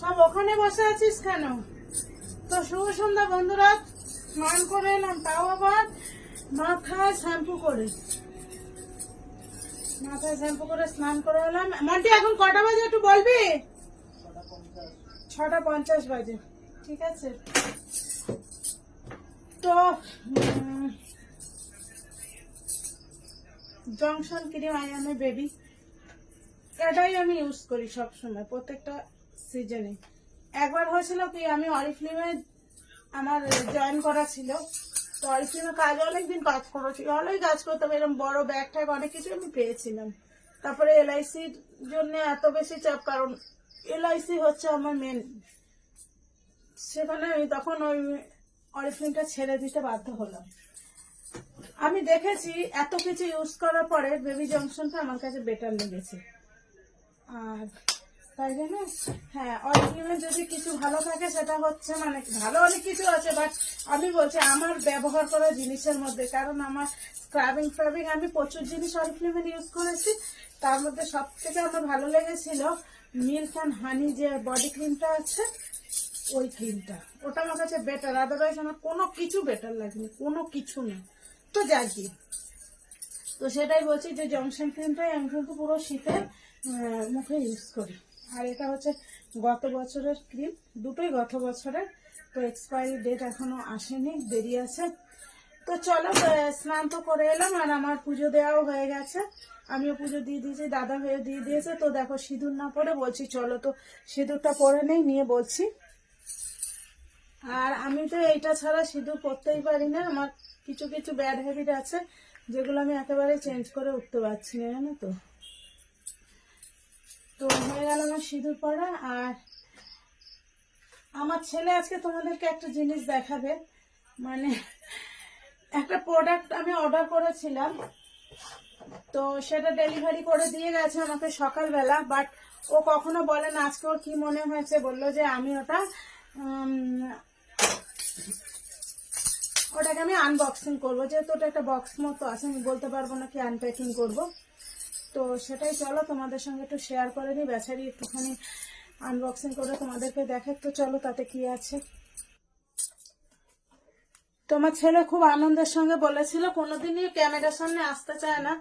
সব ওখানে বসে আছিস কেন? তো শুভ সন্ধ্যা বন্ধুরা, স্নান করে এলাম, তাও আবার মাথায় শ্যাম্পু করে। মাথায় শ্যাম্পু করে স্নান করে এলাম। মন্টি, এখন কটা বাজে একটু বলবি? ছটা পঞ্চাশ বাজে, ঠিক আছে? তো জংশন ক্রিম আই এম বেবি। এটাই আমি ইউজ করি সব সময় প্রত্যেকটা সিজনে একবার হয়েছিল কি, আমি অরিফ্লিমে আমার জয়েন করা ছিল। তো অরিফ্লিমে কাজ অনেকদিন কাজ করেছি ভালোই কাজ করতাম এরকম বড় ব্যাগ ট্যাগ অনেক কিছু আমি পেয়েছিলাম। তারপরে এলআইসির জন্য এত বেশি চাপ, কারণ এলআইসি হচ্ছে আমার মেন সেখানে আমি তখন ওই অরিফ্লিমটা ছেড়ে দিতে বাধ্য হলাম। আমি দেখেছি এত কিছু ইউজ করার পরে বেবি জংশনটা আমার কাছে বেটার লেগেছে। আর তাই জন্য? হ্যাঁ অরিজিনাল যদি কিছু ভালো থাকে সেটা হচ্ছে মানে ভালো অনেক কিছু আছে বাট আমি বলছি আমার ব্যবহার করা জিনিসের মধ্যে কারণ আমার ফ্রাবিং আমি প্রচুর জিনিস ইউজ করেছি। তার মধ্যে সব থেকে আমার ভালো লেগেছিল মিল্ক অ্যান্ড হানি যে বডি ক্রিমটা আছে ওই ক্রিমটা ওটা আমার কাছে বেটার আদারওয়াইজ আমার কোনো কিছু বেটার লাগেনি কোনো কিছু না। তো যাই তো সেটাই বলছি যে জংশন ক্রিমটাই আমি কিন্তু পুরো শীতে আহ, মুখে ইউজ করি। আর এটা হচ্ছে গত বছরের ক্রিম। দুটোই গত বছরের, তো এক্সপায়ারি ডেট এখনও আসেনি, দেরি আছে। তো চলো স্নান তো করে এলাম, আর আমার পুজো দেওয়াও হয়ে গেছে। আমিও পুজো দিয়ে দিয়েছি, দাদা হয়ে দিয়ে দিয়েছে। তো দেখো, সিঁদুর না পরে বলছি, চলো তো সিঁদুরটা পরে নেই, নিয়ে বলছি। আর আমি তো এইটা ছাড়া সিঁদুর পরতেই পারি না, আমার কিছু কিছু ব্যাড হ্যাবিট আছে, যেগুলো আমি একেবারে চেঞ্জ করে উঠতে পারছি না, জানো তো। গেল আমার সিঁদুর পরা আর আমার ছেলে আজকে তোমাদেরকে একটা জিনিস দেখাবে। মানে একটা প্রোডাক্ট আমি অর্ডার করেছিলাম, তো সেটা ডেলিভারি করে দিয়ে গেছে আমাকে সকালবেলা বাট ও কখনো বলে না, আজকে ওর কি মনে হয়েছে বলল যে আমি ওটা ওটাকে আমি আনবক্সিং করব। যেহেতু ওটা একটা বক্স মতো আছে, আমি বলতে পারব না কি আনপ্যাকিং করব। তো সেটাই চলো, তোমাদের সঙ্গে একটু শেয়ার করে নিই, বেচারি একটুখানি আনবক্সিং করে তোমাদেরকে দেখে তো চলো, তাতে কি আছে? তোমার ছেলে খুব আনন্দের সঙ্গে বলেছিল, কোনোদিনই ক্যামেরার সামনে আসতে চায় না।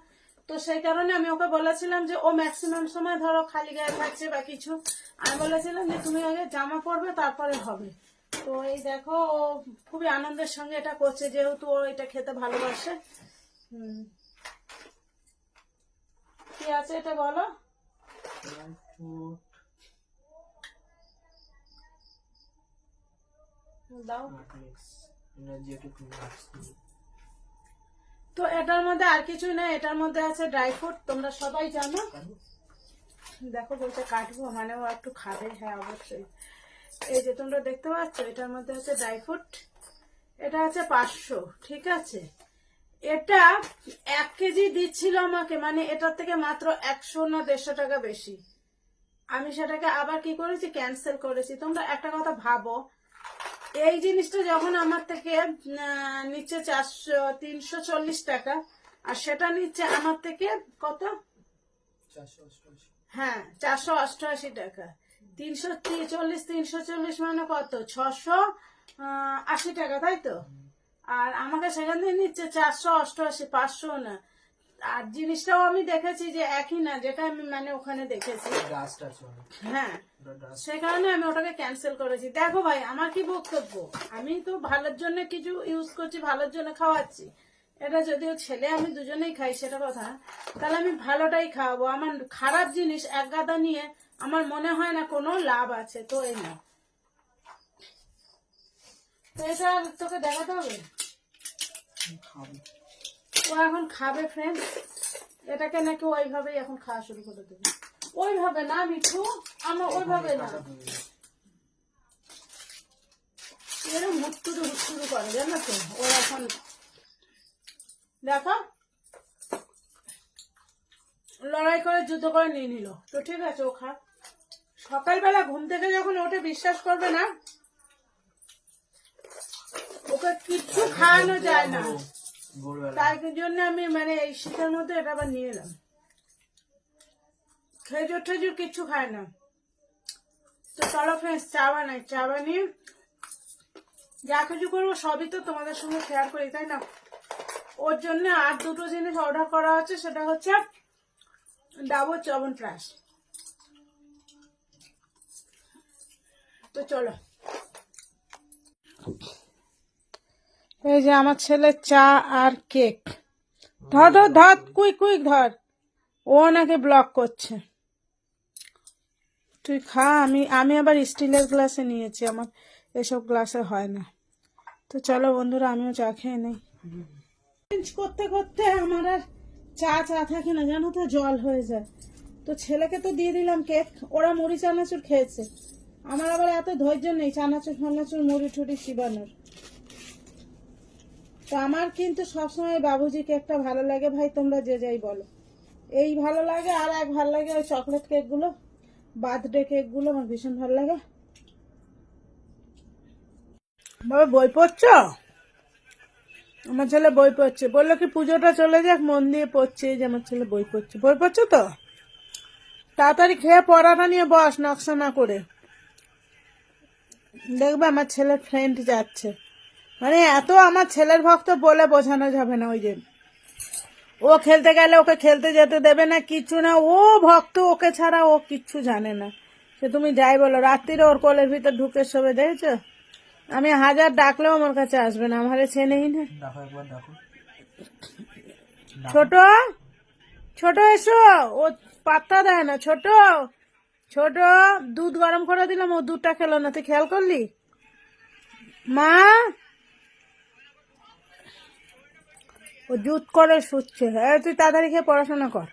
তো সেই কারণে আমি ওকে বলেছিলাম যে, ও ম্যাক্সিমাম সময় ধরো, খালি গায়ে থাকছে বা কিছু। আমি বলেছিলাম যে, তুমি আগে জামা পরবে, তারপরে হবে। তো এই দেখো, ও খুবই আনন্দের সঙ্গে এটা করছে, যেহেতু ও এটা খেতে ভালোবাসে। হুম। কি আছে এটা বলো? দাও। তো এটার মধ্যে আর কিছুই না এটার মধ্যে আছে ড্রাই ফ্রুট তোমরা সবাই জানো। দেখো বলছে কাটবো মানে ও একটু খাবে হ্যাঁ অবশ্যই। এই যে তোমরা দেখতে পাচ্ছ এটার মধ্যে আছে ড্রাই ফ্রুট এটা আছে পাঁচশো ঠিক আছে? এটা এক কেজি দিচ্ছিল আমাকে মানে এটার থেকে মাত্র একশো না দেড়শো টাকা বেশি। আমি সেটাকে আবার কি করেছি? ক্যান্সেল করেছি। তোমরা একটা কথা ভাবো এই জিনিসটা যখন আমার থেকে নিচ্ছে চারশো তিনশো চল্লিশ টাকা আর সেটা নিচ্ছে আমার থেকে কত? হ্যাঁ চারশো অষ্টআশি টাকা। তিনশো চল্লিশ তিনশো চল্লিশ মানে কত? ছশো আশি টাকা তাই তো? আর আমাকে সেখান থেকে নিচ্ছে চারশো অষ্টআশি পাঁচশো না। আর জিনিসটাও আমি দেখেছি যে একই না যেটা আমি মানে ওখানে দেখেছি। হ্যাঁ। সেই কারণে আমি ওটাকে ক্যান্সেল করেছি। দেখো ভাই আমার কি বক্তব্য? আমি তো ভালোর জন্য কিছু ইউজ করছি ভালোর জন্য খাওয়াচ্ছি। এটা যদিও ছেলে আমি দুজনেই খাই সেটা কথা। তাহলে আমি ভালোটাই খাওয়াবো। আমার খারাপ জিনিস এক গাদা নিয়ে আমার মনে হয় না কোনো লাভ আছে তো এই না। এটা তোকে দেখাতে হবে? ও এখন খাবে ফ্রেন্ড এটাকে নাকি ওইভাবেই এখন খাওয়া শুরু করে দেবে। ওইভাবে না মিঠু? আমার ওইভাবে না। এরকম করে জানো তো? ও এখন দেখো। লড়াই করে যুদ্ধ করে নিয়ে নিল। তো ঠিক আছে ও খা সকালবেলা ঘুম থেকে যখন ওঠে বিশ্বাস করবে না? ওকে কিচ্ছু খাওয়ানো যায় না। তাই জন্য আমি মানে এই শীতের মধ্যে এটা আবার নিয়ে এলাম। খেজুর ঠেজুর কিচ্ছু খায় না। তো চলো ফ্রেন্ডস চা বানাই। চা বানিয়ে যা কিছু করব সবই তো তোমাদের সঙ্গে শেয়ার করি তাই না? ওর জন্য আর দুটো জিনিস অর্ডার করা হচ্ছে সেটা হচ্ছে ডাবর চবন প্লাস তো চলো। এই যে আমার ছেলে চা আর কেক। ধর ধর ধর, কুইক কুইক ধর। ও নাকি ব্লক করছে। তুই খা, আমি আমি আবার স্টিলের গ্লাসে নিয়েছি, আমার এসব গ্লাসে হয় না। তো চলো বন্ধুরা, আমিও চা খেয়ে নেই। করতে করতে আমার আর চা চা থাকে না, জানো তো, জল হয়ে যায়। তো ছেলেকে তো দিয়ে দিলাম কেক, ওরা মুড়ি, চানাচুর খেয়েছে। আমার আবার এত ধৈর্য নেই, চানাচুর, ফানাচুর, মুড়ি, ঠুড়ি, চিবানোর। তো আমার কিন্তু সবসময় বাবুজি কেকটা ভালো লাগে, ভাই, তোমরা যে যাই বলো। এই ভালো লাগে, আর এক ভালো লাগে ওই চকলেট কেকগুলো বার্থডে কেকগুলো আমার ভীষণ ভালো লাগে। বাবা, বই পড়ছ? আমার ছেলে বই পড়ছে। বলল কি, পুজোটা চলে যাক, মন দিয়ে পড়ছে যে আমার ছেলে বই পড়ছে। বই পড়ছো তো? তাড়াতাড়ি খেয়ে পড়াটা নিয়ে বস, নকশা না করে। দেখবে আমার ছেলের ফ্রেন্ড যাচ্ছে। মানে এত আমার ছেলের ভক্ত বলে বোঝানো যাবে না ওই যে। ও খেলতে গেলে ওকে খেলতে যেতে দেবে না কিচ্ছু না। ও ভক্ত ওকে ছাড়া ও কিচ্ছু জানে না। সে তুমি যাই বলো রাত্রিরে ওর কোলের ভিতর ঢুকে শোবে দেখেছ? আমি হাজার ডাকলেও আমার কাছে আসবে না আমার চেনেই না। দেখো একবার ছোট ছোট এসো। ও পাত্তা দেয় না ছোট। ছোট দুধ গরম করে দিলাম ও দুধটা খেলো না। তুই খেয়াল করলি? মা ও জুত করে শুচ্ছে। হ্যাঁ তুই তাড়াতাড়ি খেয়ে পড়াশোনা কর।